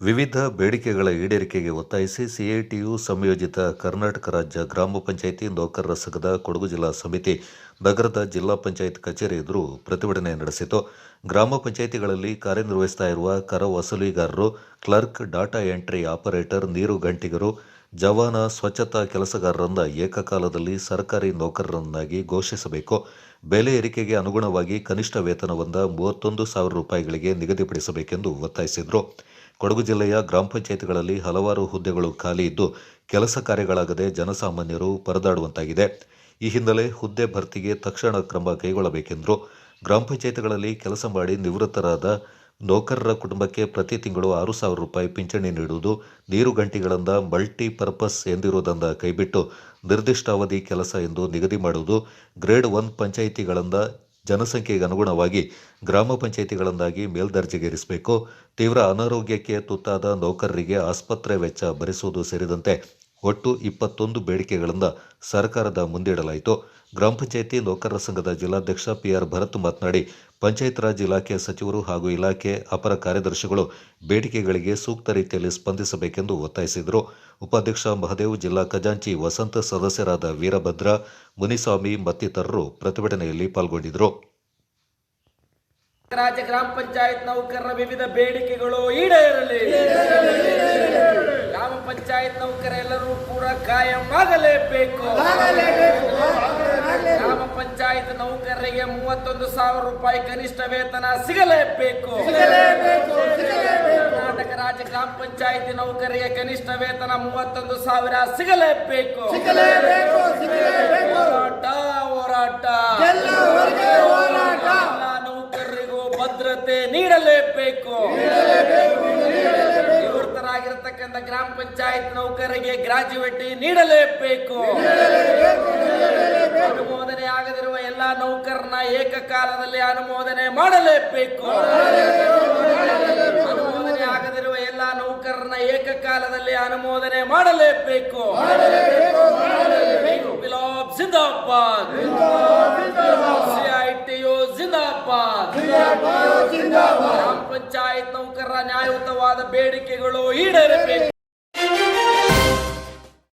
ವಿವಿಧ ಬೇಡಿಕೆಗಳ ಈಡೇರಿಕೆಗೆ ಒತ್ತಾಯಿಸಿ ಸಿಐಟಿಯು ಸಂಯೋಜಿತ ಕರ್ನಾಟಕ ರಾಜ್ಯ ಗ್ರಾಮ ಪಂಚಾಯಿತಿ ನೌಕರರ ಸಂಘದ ಕೊಡಗು ಜಿಲ್ಲಾ ಸಮಿತಿ, ನಗರದ ಜಿಲ್ಲಾ ಪಂಚಾಯತ್ ಕಚೇರಿ ಎದುರು ಪ್ರತಿಭಟನೆ ನಡೆಸಿತು. ಗ್ರಾಮ ಪಂಚಾಯಿತಿಗಳಲ್ಲಿ ಕಾರ್ಯನಿರ್ವಹಿಸ್ತಾ ಇರುವ ಕರ ವಸೂಲಿಗಾರರು, ಕ್ಲರ್ಕ್, ಡಾಟಾ ಎಂಟ್ರಿ ಆಪರೇಟರ್, ನೀರು ಗಂಟಿಗರು, ಜವಾನ ಸ್ವಚ್ಛತಾ ಕೆಲಸಗಾರರನ್ನ ಏಕಕಾಲದಲ್ಲಿ ಸರ್ಕಾರಿ ನೌಕರರನ್ನಾಗಿ ಘೋಷಿಸಬೇಕು. ಬೆಲೆ ಏರಿಕೆಗೆ ಅನುಗುಣವಾಗಿ ಕನಿಷ್ಠ ವೇತನವೊಂದ ಮೂವತ್ತೊಂದು ಸಾವಿರ ರೂಪಾಯಿಗಳಿಗೆ ನಿಗದಿಪಡಿಸಬೇಕೆಂದು ಒತ್ತಾಯಿಸಿದರು. ಕೊಡಗು ಜಿಲ್ಲೆಯ ಗ್ರಾಮ ಪಂಚಾಯತ್ಗಳಲ್ಲಿ ಹಲವಾರು ಹುದ್ದೆಗಳು ಖಾಲಿ ಇದ್ದು ಕೆಲಸ ಕಾರ್ಯಗಳಾಗದೆ ಜನಸಾಮಾನ್ಯರು ಪರದಾಡುವಂತಾಗಿದೆ. ಈ ಹಿನ್ನೆಲೆ ಹುದ್ದೆ ಭರ್ತಿಗೆ ತಕ್ಷಣ ಕ್ರಮ ಕೈಗೊಳ್ಳಬೇಕೆಂದರು ಗ್ರಾಮ ಪಂಚಾಯತ್ಗಳಲ್ಲಿ ಕೆಲಸ ಮಾಡಿ ನಿವೃತ್ತರಾದ ನೌಕರರ ಕುಟುಂಬಕ್ಕೆ ಪ್ರತಿ ತಿಂಗಳು ಆರು ಸಾವಿರ ರೂಪಾಯಿ ಪಿಂಚಣಿ ನೀಡುವುದು, ನೀರು ಗಂಟಿಗಳಿಂದ ಮಲ್ಟಿಪರ್ಪಸ್ ಎಂದಿರುವುದನ್ನು ಕೈಬಿಟ್ಟು ನಿರ್ದಿಷ್ಟ ಅವಧಿ ಕೆಲಸ ಎಂದು ನಿಗದಿ ಮಾಡುವುದು, ಗ್ರೇಡ್ ಒನ್ ಪಂಚಾಯಿತಿಗಳಿಂದ ಜನಸಂಖ್ಯೆಗೆ ಅನುಗುಣವಾಗಿ ಗ್ರಾಮ ಪಂಚಾಯಿತಿಗಳನ್ನಾಗಿ ಮೇಲ್ದರ್ಜೆಗೇರಿಸಬೇಕು. ತೀವ್ರ ಅನಾರೋಗ್ಯಕ್ಕೆ ತುತ್ತಾದ ನೌಕರರಿಗೆ ಆಸ್ಪತ್ರೆ ವೆಚ್ಚ ಭರಿಸುವುದು ಸೇರಿದಂತೆ ಒಟ್ಟು ಇಪ್ಪತ್ತೊಂದು ಬೇಡಿಕೆಗಳನ್ನು ಸರ್ಕಾರದ ಮುಂದಿಡಲಾಯಿತು. ಗ್ರಾಮ ಪಂಚಾಯಿತಿ ನೌಕರರ ಸಂಘದ ಜಿಲ್ಲಾಧ್ಯಕ್ಷ ಪಿಆರ್ ಭರತ್ ಮಾತನಾಡಿ, ಪಂಚಾಯತ್ ರಾಜ್ ಇಲಾಖೆ ಸಚಿವರು ಹಾಗೂ ಇಲಾಖೆ ಅಪರ ಕಾರ್ಯದರ್ಶಿಗಳು ಬೇಡಿಕೆಗಳಿಗೆ ಸೂಕ್ತ ರೀತಿಯಲ್ಲಿ ಸ್ಪಂದಿಸಬೇಕೆಂದು ಒತ್ತಾಯಿಸಿದರು. ಉಪಾಧ್ಯಕ್ಷ ಮಹದೇವ್, ಜಿಲ್ಲಾ ಖಜಾಂಚಿ ವಸಂತ ಸದಸ್ಯರಾದ ವೀರಭದ್ರ, ಮುನಿಸ್ವಾಮಿ ಮತ್ತಿತರರು ಪ್ರತಿಭಟನೆಯಲ್ಲಿ ಪಾಲ್ಗೊಂಡಿದ್ದರು. ರಾಜ್ಯ ಗ್ರಾಮ ಪಂಚಾಯತ್ ನೌಕರರ ವಿವಿಧ ಬೇಡಿಕೆಗಳು ಈಡೇರಲಿ. ಪಂಚಾಯತ್ ನೌಕರೆಲ್ಲರೂ ಕೂಡ ಕಾಯಂ ಆಗಲೇಬೇಕು. ಗ್ರಾಮ ಪಂಚಾಯತ್ ನೌಕರರಿಗೆ ಮೂವತ್ತೊಂದು ಸಾವಿರ ರೂಪಾಯಿ ಕನಿಷ್ಠ ವೇತನ ಸಿಗಲೇಬೇಕು. ಕರ್ನಾಟಕ ರಾಜ್ಯ ಗ್ರಾಮ ಪಂಚಾಯತಿ ನೌಕರರಿಗೆ ಕನಿಷ್ಠ ವೇತನ ಮೂವತ್ತೊಂದು ಸಾವಿರ ಸಿಗಲೇಬೇಕು. ಹೋರಾಟ ಹೋರಾಟ. ಎಲ್ಲ ನೌಕರರಿಗೂ ಭದ್ರತೆ ನೀಡಲೇಬೇಕು. ಗ್ರಾಮ ಪಂಚಾಯತ್ ನೌಕರರಿಗೆ ಗ್ರಾಜ್ಯುಯೇಟಿ ನೀಡಲೇಬೇಕು. ಅನುಮೋದನೆ ಆಗದಿರುವ ಎಲ್ಲ ನೌಕರನ ಏಕಕಾಲದಲ್ಲಿ ಅನುಮೋದನೆ ಮಾಡಲೇಬೇಕು. ಅನುಮೋದನೆ ಆಗದಿರುವ ಎಲ್ಲ ನೌಕರನ ಏಕಕಾಲದಲ್ಲಿ ಅನುಮೋದನೆ ಮಾಡಲೇಬೇಕು. ಜಿಂದಾಬಾದ್ ಪಂಚಾಯತ್ ನೌಕರರ ನ್ಯಾಯಯುತವಾದ ಬೇಡಿಕೆಗಳು ಈಡೇರಬೇಕು.